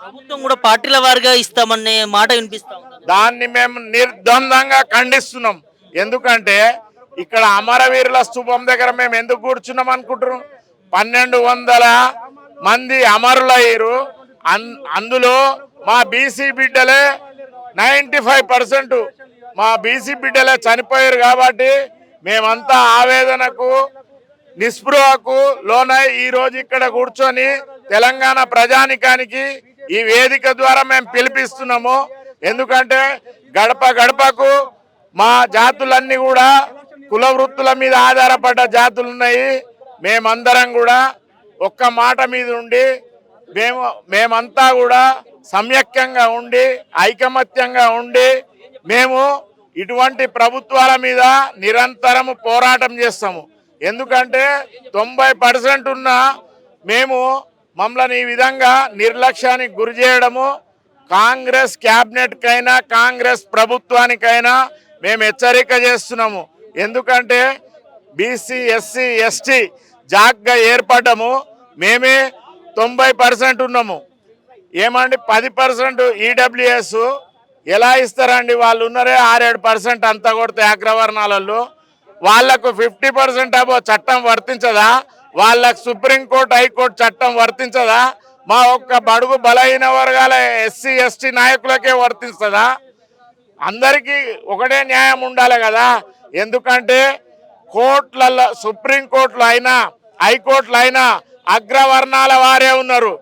ప్రభుత్వం కూడా పార్టీల వారిగా ఇస్తామనే మాట వినిపిస్తా దాన్ని మేము నిర్ద్వందంగా ఖండిస్తున్నాం. ఎందుకంటే ఇక్కడ అమరవీరుల స్థూపం దగ్గర మేము ఎందుకు కూర్చున్నాం అనుకుంటున్నాం పన్నెండు వందల మంది అమరులయ్యారు. అందులో మా బీసీ బిడ్డలే నైంటీ ఫైవ్ పర్సెంట్ మా బీసీ బిడ్డలే చనిపోయారు కాబట్టి మేమంతా ఆవేదనకు నిస్పృహకు లోనై ఈ రోజు ఇక్కడ కూర్చొని తెలంగాణ ప్రజానికానికి ఈ వేదిక ద్వారా మేము పిలిపిస్తున్నాము. ఎందుకంటే గడప గడపకు మా జాతులన్నీ కూడా కుల వృత్తుల మీద ఆధారపడ్డ జాతులు ఉన్నాయి. మేమందరం కూడా ఒక్క మాట మీద ఉండి మేము మేమంతా కూడా సమ్యక్యంగా ఉండి ఐకమత్యంగా ఉండి మేము ఇటువంటి ప్రభుత్వాల మీద నిరంతరము పోరాటం చేస్తాము. ఎందుకంటే తొంభై పర్సెంట్ ఉన్న మేము మమ్మల్ని ఈ విధంగా నిర్లక్ష్యానికి గురి చేయడము కాంగ్రెస్ క్యాబినెట్కైనా కాంగ్రెస్ ప్రభుత్వానికైనా మేము హెచ్చరిక చేస్తున్నాము. ఎందుకంటే బీసీ ఎస్సీ ఎస్టీ జాగ్గా ఏర్పడము మేమే తొంభై పర్సెంట్ ఉన్నాము. ఏమండి? పది పర్సెంట్ ఈడబ్ల్యూఎస్ ఎలా ఇస్తారండి? వాళ్ళు ఉన్నారే ఆరేడు పర్సెంట్ అంతా కొడితే అగ్రవర్ణాలలో వాళ్ళకు ఫిఫ్టీ పర్సెంట్ అబో చట్టం వర్తించదా? వాళ్ళకు సుప్రీంకోర్టు హైకోర్టు చట్టం వర్తించదా? మా ఒక్క బడుగు బలహీన వర్గాల ఎస్సీ ఎస్టీ నాయకులకే వర్తిస్తుందా? అందరికీ ఒకటే న్యాయం ఉండాలి కదా. ఎందుకంటే కోర్టులలో సుప్రీంకోర్టులో అయినా హైకోర్టులో అయినా అగ్రవర్ణాల వారే ఉన్నారు.